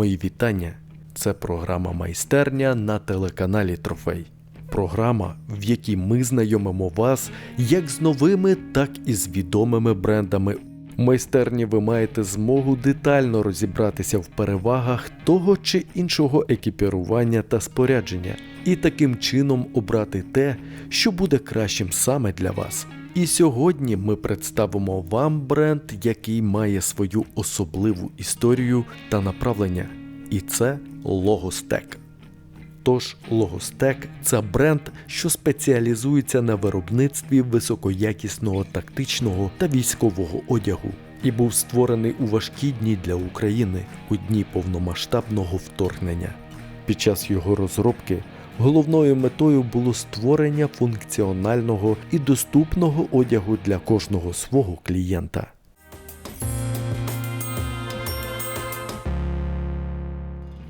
Мої вітання. Це програма Майстерня на телеканалі Трофей. Програма, в якій ми знайомимо вас як з новими, так і з відомими брендами. В майстерні ви маєте змогу детально розібратися в перевагах того чи іншого екіпірування та спорядження, і таким чином обрати те, що буде кращим саме для вас. І сьогодні ми представимо вам бренд, який має свою особливу історію та направлення, і це Logostec. Тож Logostec – це бренд, що спеціалізується на виробництві високоякісного тактичного та військового одягу і був створений у важкі дні для України у дні повномасштабного вторгнення. Під час його розробки головною метою було створення функціонального і доступного одягу для кожного свого клієнта.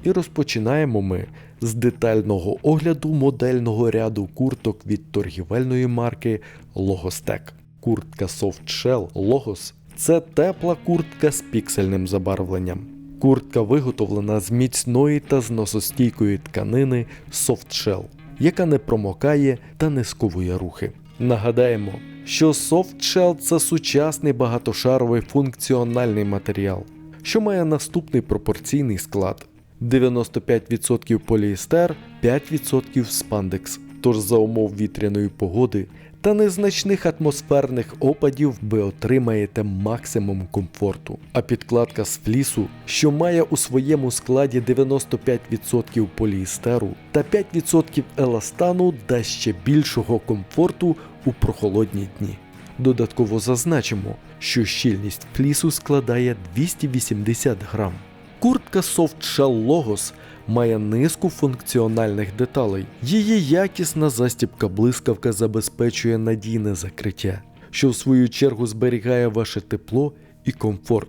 І розпочинаємо ми з детального огляду модельного ряду курток від торгівельної марки Logostec. Куртка Soft Shell Logos – це тепла куртка з піксельним забарвленням. Куртка виготовлена з міцної та зносостійкої тканини Soft Shell, яка не промокає та не сковує рухи. Нагадаємо, що Soft – це сучасний багатошаровий функціональний матеріал, що має наступний пропорційний склад: 95% поліестер, 5% спандекс. Тож за умов вітряної погоди та незначних атмосферних опадів ви отримаєте максимум комфорту. А підкладка з флісу, що має у своєму складі 95% поліестеру та 5% еластану, дасть ще більшого комфорту у прохолодні дні. Додатково зазначимо, що щільність флісу складає 280 грам. Куртка Soft Shell Logos має низку функціональних деталей. Її якісна застібка блискавка забезпечує надійне закриття, що в свою чергу зберігає ваше тепло і комфорт.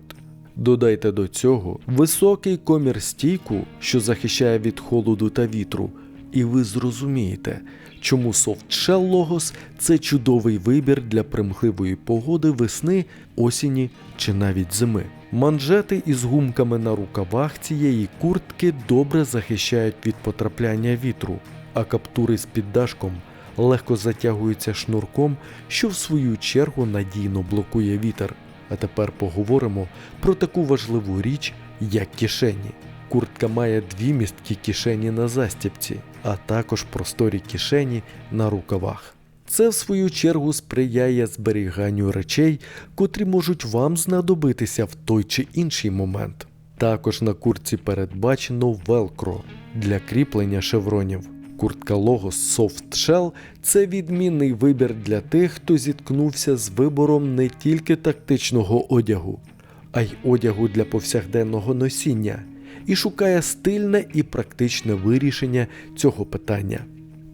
Додайте до цього високий комір стійку, що захищає від холоду та вітру, і ви зрозумієте, чому Soft Shell Logos – це чудовий вибір для примхливої погоди весни, осені чи навіть зими. Манжети із гумками на рукавах цієї куртки добре захищають від потрапляння вітру, а каптури з піддашком легко затягуються шнурком, що в свою чергу надійно блокує вітер. А тепер поговоримо про таку важливу річ, як кишені. Куртка має дві місткі кишені на застібці, а також просторі кишені на рукавах. Це, в свою чергу, сприяє зберіганню речей, котрі можуть вам знадобитися в той чи інший момент. Також на куртці передбачено велкро для кріплення шевронів. Куртка Logos Soft Shell – це відмінний вибір для тих, хто зіткнувся з вибором не тільки тактичного одягу, а й одягу для повсякденного носіння і шукає стильне і практичне вирішення цього питання.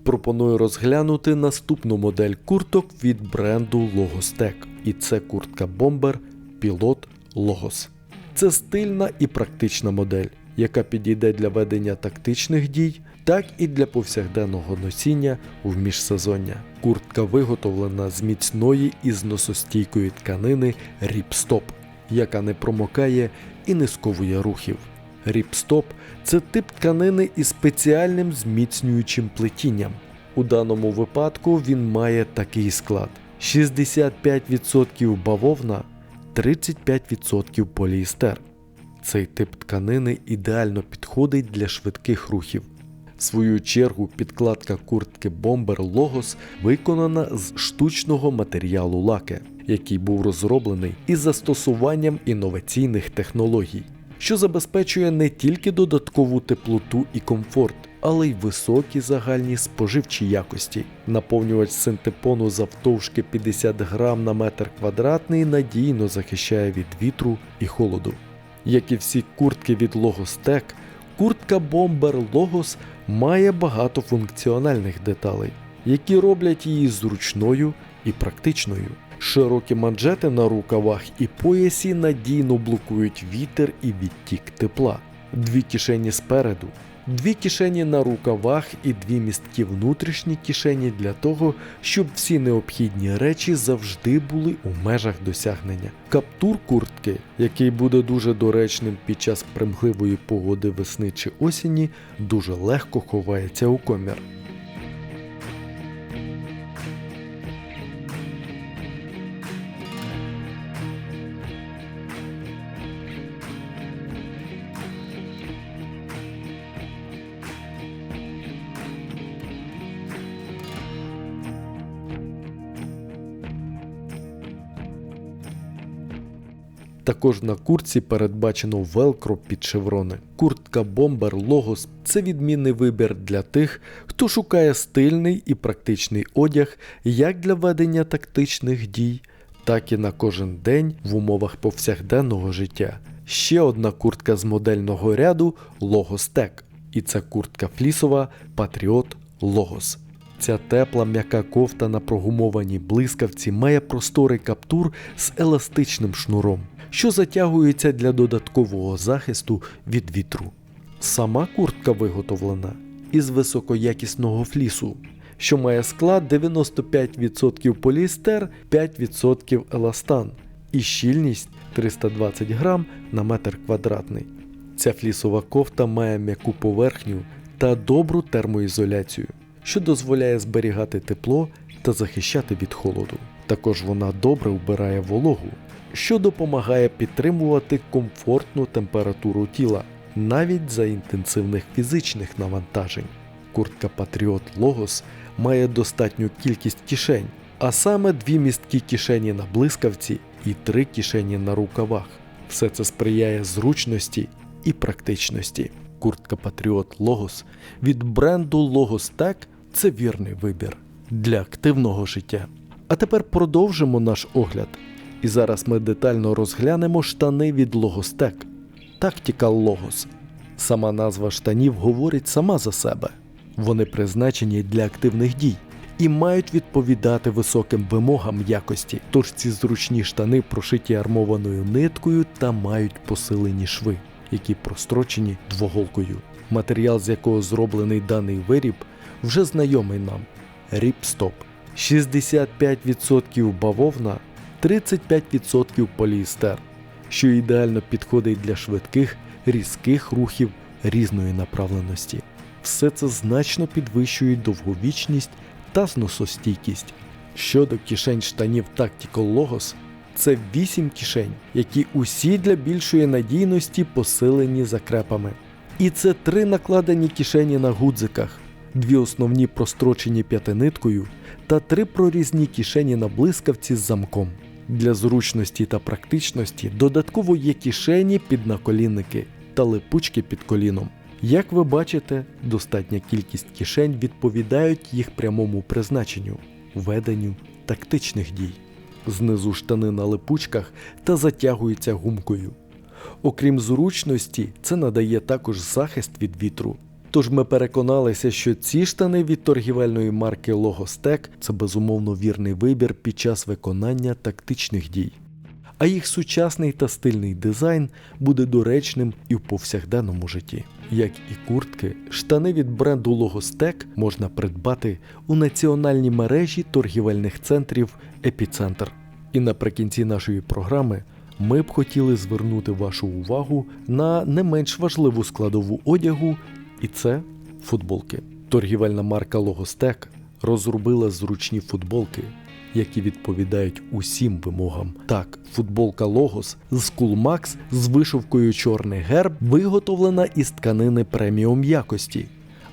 Пропоную розглянути наступну модель курток від бренду Logostec. І це куртка Bomber Pilot Logos. Це стильна і практична модель, яка підійде для ведення тактичних дій, так і для повсякденного носіння в міжсезоння. Куртка виготовлена з міцної і зносостійкої тканини Ripstop, яка не промокає і не сковує рухів. Ріпстоп це тип тканини із спеціальним зміцнюючим плетінням. У даному випадку він має такий склад: 65% бавовна, 35% поліестер. Цей тип тканини ідеально підходить для швидких рухів. В свою чергу підкладка куртки Bomber Logos виконана з штучного матеріалу лаке, який був розроблений із застосуванням інноваційних технологій що забезпечує не тільки додаткову теплоту і комфорт, але й високі загальні споживчі якості. Наповнювач синтепону завтовшки 50 грам на метр квадратний надійно захищає від вітру і холоду. Як і всі куртки від Logostec, куртка Bomber Logos має багато функціональних деталей, які роблять її зручною і практичною. Широкі манжети на рукавах і поясі надійно блокують вітер і відтік тепла. Дві кишені спереду дві кишені на рукавах і дві місткі внутрішні кишені для того, щоб всі необхідні речі завжди були у межах досягнення. Каптур куртки, який буде дуже доречним під час примхливої погоди весни чи осені, дуже легко ховається у комір. Також на куртці передбачено велкро під шеврони. Куртка Бомбер Logos – це відмінний вибір для тих, хто шукає стильний і практичний одяг як для ведення тактичних дій, так і на кожен день в умовах повсякденного життя. Ще одна куртка з модельного ряду Tech. І це куртка флісова Patriot Logos. Ця тепла м'яка кофта на прогумованій блискавці має просторий каптур з еластичним шнуром, що затягується для додаткового захисту від вітру. Сама куртка виготовлена із високоякісного флісу, що має склад 95% поліестер, 5% еластан і щільність 320 грам на метр квадратний. Ця флісова кофта має м'яку поверхню та добру термоізоляцію, що дозволяє зберігати тепло та захищати від холоду. Також вона добре вбирає вологу, що допомагає підтримувати комфортну температуру тіла навіть за інтенсивних фізичних навантажень. Куртка Patriot Logos має достатню кількість кишень, а саме дві місткі кишені на блискавці і три кишені на рукавах. Все це сприяє зручності і практичності. Куртка Patriot Logos від бренду Logos Tech – це вірний вибір для активного життя. А тепер продовжимо наш огляд. І зараз ми детально розглянемо штани від Tech Tactical Logos. Сама назва штанів говорить сама за себе. Вони призначені для активних дій і мають відповідати високим вимогам якості. Тож ці зручні штани прошиті армованою ниткою та мають посилені шви, які прострочені двоголкою. Матеріал, з якого зроблений даний виріб, вже знайомий нам Ріпстоп. 65% бавовна, 35% поліестер, що ідеально підходить для швидких, різких рухів різної направленості. Все це значно підвищує довговічність та зносостійкість. Щодо кишень штанів Tactical Logos, це 8 кишень, які усі для більшої надійності посилені закрепами. І це три накладені кишені на гудзиках, дві основні прострочені п'ятиниткою та три прорізні кишені на блискавці з замком. Для зручності та практичності додатково є кишені під наколінники та липучки під коліном. Як ви бачите, достатня кількість кишень відповідають їх прямому призначенню веденню тактичних дій. Знизу штани на липучках та затягуються гумкою. Окрім зручності, це надає також захист від вітру. Тож ми переконалися, що ці штани від торгівельної марки Logostec – це безумовно вірний вибір під час виконання тактичних дій. А їх сучасний та стильний дизайн буде доречним і в повсякденному житті. Як і куртки, штани від бренду Logostec можна придбати у національній мережі торгівельних центрів Епіцентр. І наприкінці нашої програми ми б хотіли звернути вашу увагу на не менш важливу складову одягу, і це футболки. Торгівельна марка Logostec розробила зручні футболки, які відповідають усім вимогам. Так, футболка Logos з Cool Max з вишивкою чорний герб виготовлена із тканини преміум якості.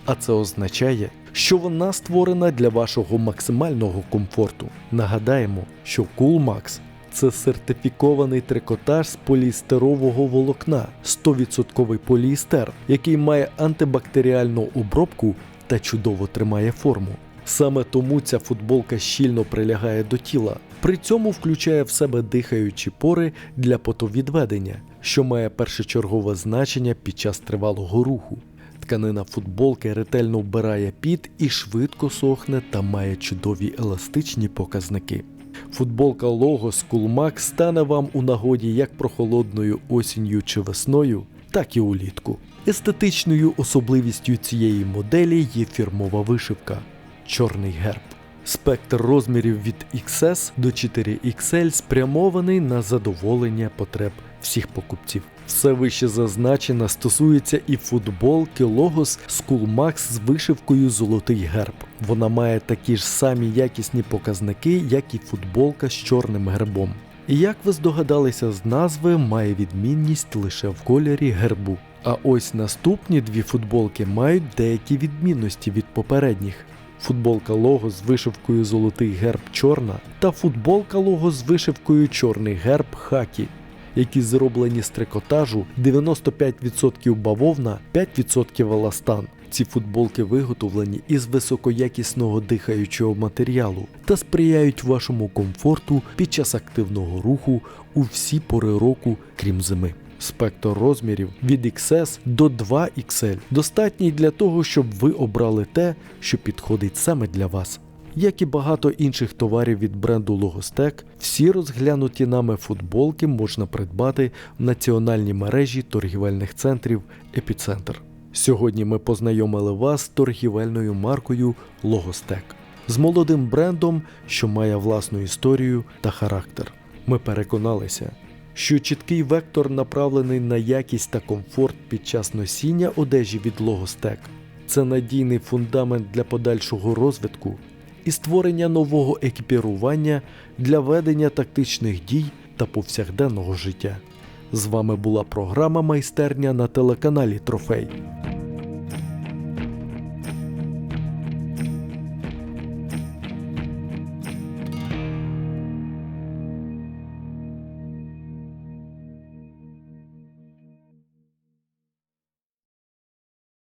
А це означає, що вона створена для вашого максимального комфорту. Нагадаємо, що Cool Max це сертифікований трикотаж з поліестерового волокна, 100% поліестер, який має антибактеріальну обробку та чудово тримає форму. Саме тому ця футболка щільно прилягає до тіла, при цьому включає в себе дихаючі пори для потовідведення, що має першочергове значення під час тривалого руху. Тканина футболки ретельно вбирає під і швидко сохне та має чудові еластичні показники. Футболка Логос Кулмак стане вам у нагоді як прохолодною осінню чи весною, так і улітку. Естетичною особливістю цієї моделі є фірмова вишивка чорний герб. Спектр розмірів від XS до 4XL спрямований на задоволення потреб всіх покупців. Все вище зазначене стосується і футболки Logos School Max з вишивкою Золотий герб. Вона має такі ж самі якісні показники, як і футболка з чорним гербом. І як ви здогадалися з назви, має відмінність лише в кольорі гербу. А ось наступні дві футболки мають деякі відмінності від попередніх. Футболка лого з вишивкою Золотий герб чорна та футболка лого з вишивкою Чорний герб хакі, які зроблені з трикотажу 95% бавовна, 5% еластан. Ці футболки виготовлені із високоякісного дихаючого матеріалу та сприяють вашому комфорту під час активного руху у всі пори року, крім зими. Спектр розмірів від XS до 2XL достатній для того, щоб ви обрали те, що підходить саме для вас. Як і багато інших товарів від бренду Logostec, всі розглянуті нами футболки можна придбати в національній мережі торгівельних центрів Епіцентр. Сьогодні ми познайомили вас з торгівельною маркою Logostec, з молодим брендом, що має власну історію та характер. Ми переконалися, що чіткий вектор направлений на якість та комфорт під час носіння одежі від Logostec – це надійний фундамент для подальшого розвитку і створення нового екіпірування для ведення тактичних дій та повсякденного життя. З вами була програма Майстерня на телеканалі Трофей.